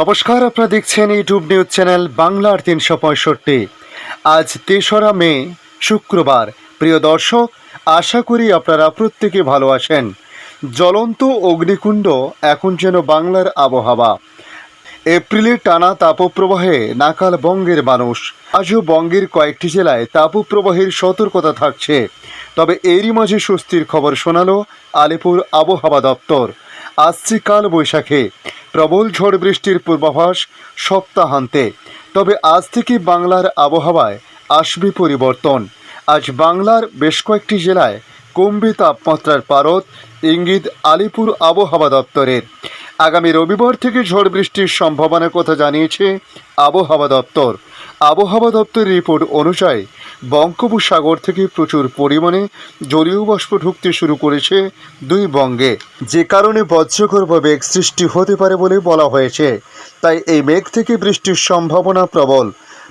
নমস্কার, আপনারা দেখছেন ইউটিউব নিউজ চ্যানেল বাংলার তিনশো পঁয়ষট্টি। আজ তেসরা মে, শুক্রবার। প্রিয় দর্শক, আশা করি আপনারা প্রত্যেকে ভালো আছেন। জ্বলন্ত অগ্নিকুণ্ড এখন যেন বাংলার আবহাওয়া। এপ্রিলের টানা তাপপ্রবাহে নাকাল বঙ্গের মানুষ। আজও বঙ্গের কয়েকটি জেলায় তাপপ্রবাহের সতর্কতা থাকছে। তবে এরই মাঝে স্বস্তির খবর শোনালো আলিপুর আবহাওয়া দপ্তর। আসছে কাল বৈশাখে। প্রবল ঝড় বৃষ্টির পূর্বাভাস সপ্তাহান্তে। তবে আজ থেকে বাংলার আবহাওয়ায় আসবে পরিবর্তন। আজ বাংলার বেশ কয়েকটি জেলায় কমবে তাপমাত্রার পারদ, ইঙ্গিত আলিপুর আবহাওয়া দপ্তরের। আগামী রবিবার থেকে ঝড় বৃষ্টির সম্ভাবনার কথা জানিয়েছে আবহাওয়া দপ্তর। আবহাওয়া দপ্তরের রিপোর্ট অনুযায়ী বঙ্গোপসাগর থেকে প্রচুর পরিমাণে জলীয় বাষ্প ঢুকতে শুরু করেছে দুই বঙ্গে। যে কারণে বজ্রকর বা মেঘ সৃষ্টি হতে পারে বলে বলা হয়েছে। তাই এই মেঘ থেকে বৃষ্টির সম্ভাবনা প্রবল।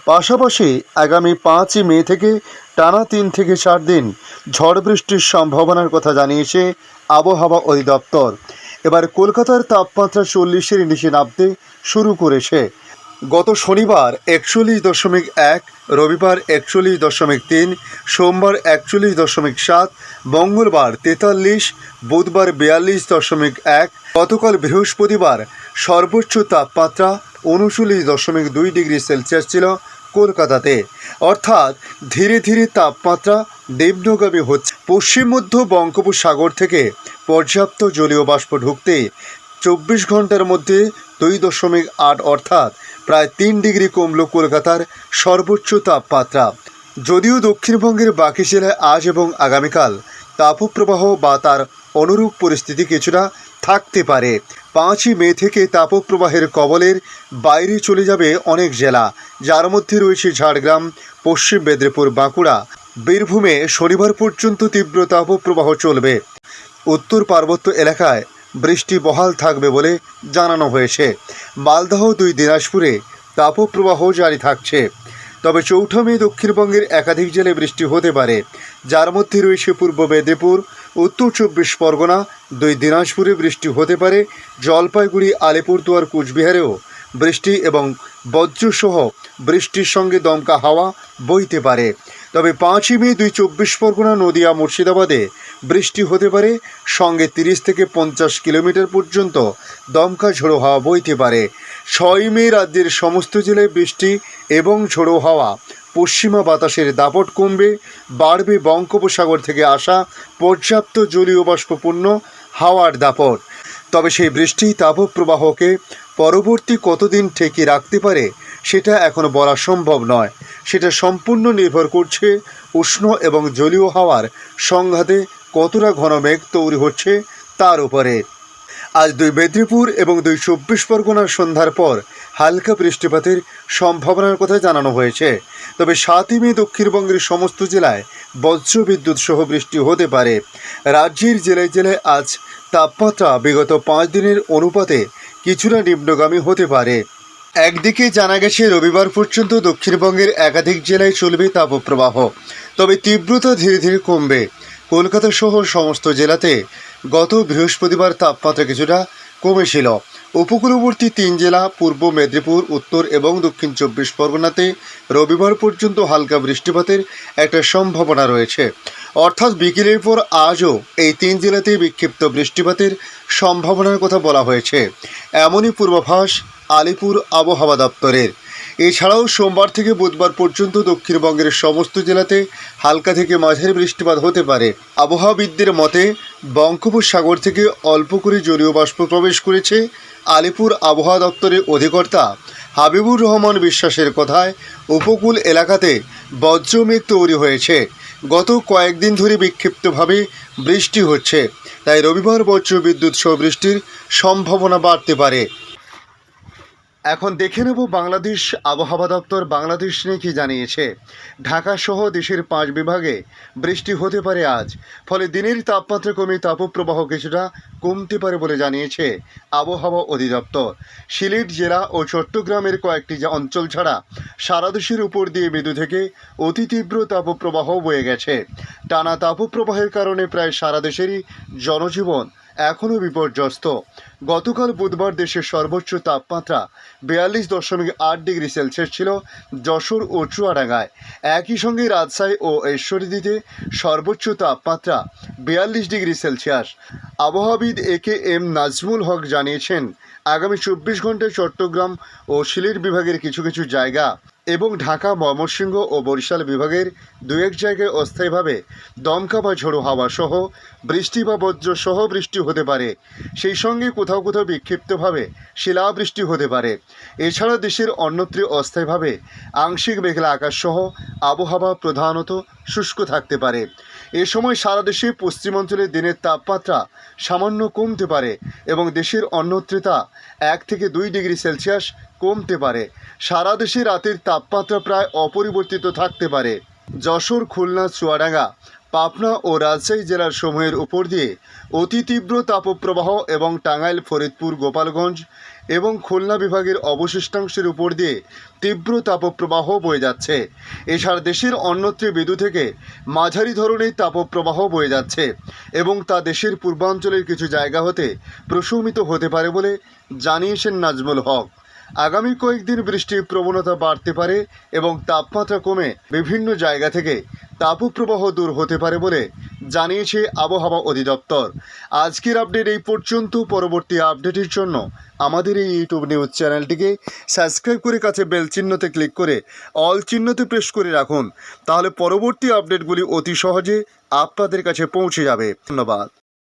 পাশাপাশি আগামী পাঁচই মে থেকে টানা তিন থেকে চার দিন ঝড় বৃষ্টির সম্ভাবনার কথা জানিয়েছে আবহাওয়া অধিদপ্তর। এবার কলকাতার তাপমাত্রা চল্লিশের নিচে নামতে শুরু করেছে। গত শনিবার একচল্লিশ দশমিক এক, রবিবার একচল্লিশ দশমিক তিন, সোমবার একচল্লিশ দশমিক সাত, মঙ্গলবার তেতাল্লিশ, বুধবার বিয়াল্লিশ দশমিক এক, গতকাল বৃহস্পতিবার সর্বোচ্চ তাপমাত্রা উনচল্লিশ দশমিক দুই ডিগ্রি সেলসিয়াস ছিল কলকাতাতে। অর্থাৎ ধীরে ধীরে তাপমাত্রা নিম্নগামী হচ্ছে। পশ্চিম মধ্য বঙ্গোপসাগর থেকে পর্যাপ্ত জলীয় বাষ্প ঢুকতে চব্বিশ ঘণ্টার মধ্যে দুই দশমিক আট অর্থাৎ প্রায় তিন ডিগ্রি কমল কলকাতার সর্বোচ্চ তাপমাত্রা। যদিও দক্ষিণবঙ্গের বাকি জেলায় আজ এবং আগামীকাল তাপপ্রবাহ বা তার অনুরূপ পরিস্থিতি কিছুটা থাকতে পারে। পাঁচই মে থেকে তাপপ্রবাহের কবলের বাইরে চলে যাবে অনেক জেলা। যার মধ্যে রয়েছে ঝাড়গ্রাম, পশ্চিম মেদিনীপুর, বাঁকুড়া। বীরভূমে শনিবার পর্যন্ত তীব্র তাপপ্রবাহ চলবে। উত্তর পার্বত্য এলাকায় বৃষ্টি বহাল থাকবে বলে জানানো হয়েছে। মালদহ দুই দিনাজপুরে তাপপ্রবাহ জারি থাকছে। তবে চৌঠা মে দক্ষিণবঙ্গের একাধিক জেলায় বৃষ্টি হতে পারে। যার মধ্যে রয়েছে পূর্ব মেদিনীপুর, উত্তর চব্বিশ পরগনা, দুই দিনাজপুরে বৃষ্টি হতে পারে। জলপাইগুড়ি, আলিপুরদুয়ার, কুচবিহারেও বৃষ্টি এবং বজ্রসহ বৃষ্টির সঙ্গে দমকা হাওয়া বইতে পারে। তবে পাঁচই মে দুই চব্বিশ পরগনা নদিয়া মুর্শিদাবাদে বৃষ্টি হতে পারে। সঙ্গে তিরিশ থেকে পঞ্চাশ কিলোমিটার পর্যন্ত দমকা ঝোড়ো হাওয়া বইতে পারে। ছয় মে রাজ্যের সমস্ত জেলায় বৃষ্টি এবং ঝোড়ো হাওয়া। পশ্চিমা বাতাসের দাপট কমবে। বাড়বে বঙ্গোপসাগর থেকে আসা পর্যাপ্ত জলীয় বাষ্পপূর্ণ হাওয়ার দাপট। তবে সেই বৃষ্টি তাপপ্রবাহকে পরবর্তী কতদিন ঠেকে রাখতে পারে সেটা এখনও বলা সম্ভব নয়। সেটা সম্পূর্ণ নির্ভর করছে উষ্ণ এবং জলীয় হাওয়ার সংঘাতে কতটা ঘন মেঘ তৈরি হচ্ছে তার উপরে। আজ দুই মেদিনীপুর এবং দুই চব্বিশ পরগনার সন্ধ্যার পর হালকা বৃষ্টিপাতের সম্ভাবনার কথা জানানো হয়েছে। তবে সাতই মে দক্ষিণবঙ্গের সমস্ত জেলায় বজ্রবিদ্যুৎ সহ বৃষ্টি হতে পারে। রাজ্যের জেলায় জেলায় আজ তাপমাত্রা বিগত পাঁচ দিনের অনুপাতে কিছুটা নিম্নগামী হতে পারে। একদিকে জানা গেছে, রবিবার পর্যন্ত দক্ষিণবঙ্গের একাধিক জেলায় চলবে তাপপ্রবাহ। তবে তীব্রতা ধীরে ধীরে কমবে। কলকাতা সহ সমস্ত জেলাতে গত বৃহস্পতিবার তাপমাত্রা কিছুটা কমেছিল। উপকূলবর্তী তিন জেলা, পূর্ব মেদিনীপুর, উত্তর এবং দক্ষিণ চব্বিশ পরগনাতে রবিবার পর্যন্ত হালকা বৃষ্টিপাতের একটা সম্ভাবনা রয়েছে। অর্থাৎ বিকেলের পর আজও এই তিন জেলাতে বিক্ষিপ্ত বৃষ্টিপাতের সম্ভাবনার কথা বলা হয়েছে। এমনই পূর্বাভাস আলিপুর আবহাওয়া দপ্তরের। এছাড়াও সোমবার থেকে বুধবার পর্যন্ত দক্ষিণবঙ্গের সমস্ত জেলাতে হালকা থেকে মাঝারি বৃষ্টিপাত হতে পারে। আবহাওয়াবিদদের মতে, বঙ্গোপসাগর থেকে অল্প করে জলীয় বাষ্প প্রবেশ করেছে আলিপুর আবহাওয়া দপ্তরের অধিকর্তা হাবিবুর রহমান বিশ্বাসের কথায় উপকূল এলাকাতে বজ্রমেঘ তৈরি হয়েছে। গত কয়েকদিন ধরে বিক্ষিপ্তভাবে বৃষ্টি হচ্ছে। তাই রবিবার বজ্র বিদ্যুৎ সহ বৃষ্টির সম্ভাবনা বাড়তে পারে। এখন দেখে নেব বাংলাদেশ আবহাওয়া দপ্তর বাংলাদেশ নিয়ে কি জানিয়েছে। ঢাকা সহ দেশের পাঁচ বিভাগে বৃষ্টি হতে পারে আজ, ফলে দিনের তাপমাত্রা কমে তাপপ্রবাহ কিছুটা কমতে পারে বলে জানিয়েছে আবহাওয়া অধিদপ্তর। সিলেট জেলা ও চট্টগ্রামের কয়েকটি অঞ্চল ছাড়া সারা দেশের উপর দিয়ে মৃদু থেকে অতি তীব্র তাপপ্রবাহ বয়ে গেছে। টানা তাপপ্রবাহের কারণে প্রায় সারা দেশেরই জনজীবন এখনও বিপর্যস্ত। গতকাল বুধবার দেশের সর্বোচ্চ তাপমাত্রা বিয়াল্লিশ দশমিক আট ডিগ্রি সেলসিয়াস ছিল যশোর ও চুয়াডাঙ্গায়। একই সঙ্গে রাজশাহী ও ঈশ্বরদীতে সর্বোচ্চ তাপমাত্রা বিয়াল্লিশ degree Celsius. আবহাওয়াবিদ A K M Nazmul Haque জানিয়েছেন, আগামী চব্বিশ ঘন্টায় চট্টগ্রাম ও সিলেট বিভাগের কিছু কিছু জায়গা এবং ঢাকা, ময়মনসিংহ ও বরিশাল বিভাগের দু এক জায়গায় অস্থায়ীভাবে দমকা বা ঝোড়ো হাওয়া সহ বৃষ্টি বা বজ্র সহ বৃষ্টি হতে পারে। সেই সঙ্গে কোথাও কোথাও বিক্ষিপ্তভাবে শিলাবৃষ্টি হতে পারে। এছাড়া দেশের অন্যত্র অস্থায়ীভাবে আংশিক মেঘলা আকাশ সহ আবহাওয়া প্রধানত শুষ্ক থাকতে পারে। এ সময় সারা দেশে পশ্চিমাঞ্চলের দিনের তাপমাত্রা সামান্য কমতে পারে এবং দেশের অন্যত্রে তা এক থেকে দুই ডিগ্রি সেলসিয়াস কমতে পারে। সারা দেশে রাতের তাপমাত্রা প্রায় অপরিবর্তিত থাকতে পারে। যশোর, খুলনা, চুয়াডাঙ্গা, পাবনা ও রাজশাহী জেলার সমূহের উপর দিয়ে অতি তীব্র তাপপ্রবাহ এবং টাঙ্গাইল, ফরিদপুর, গোপালগঞ্জ এবং খুলনা বিভাগের অবশিষ্টাংশের উপর দিয়ে তীব্র তাপপ্রবাহ বয়ে যাচ্ছে। এছাড়া দেশের অন্যত্র বিদু থেকে মাঝারি ধরনের তাপপ্রবাহ বয়ে যাচ্ছে এবং তা দেশের পূর্বাঞ্চলের কিছু জায়গা হতে প্রশমিত হতে পারে বলে জানিয়েছেন নাজমুল হক। আগামী কয়েকদিন বৃষ্টির প্রবণতা বাড়তে পারে এবং তাপমাত্রা কমে বিভিন্ন জায়গা থেকে তাপপ্রবাহ দূর হতে পারে বলে জানিয়েছে আবহাওয়া অধিদপ্তর। আজকের আপডেট এই পর্যন্ত। পরবর্তী আপডেটের জন্য আমাদের এই ইউটিউব নিউজ চ্যানেলটিকে সাবস্ক্রাইব করে কাছে বেল চিহ্নতে ক্লিক করে অল চিহ্নতে প্রেস করে রাখুন। তাহলে পরবর্তী আপডেটগুলি অতি সহজে আপনাদের কাছে পৌঁছে যাবে। ধন্যবাদ।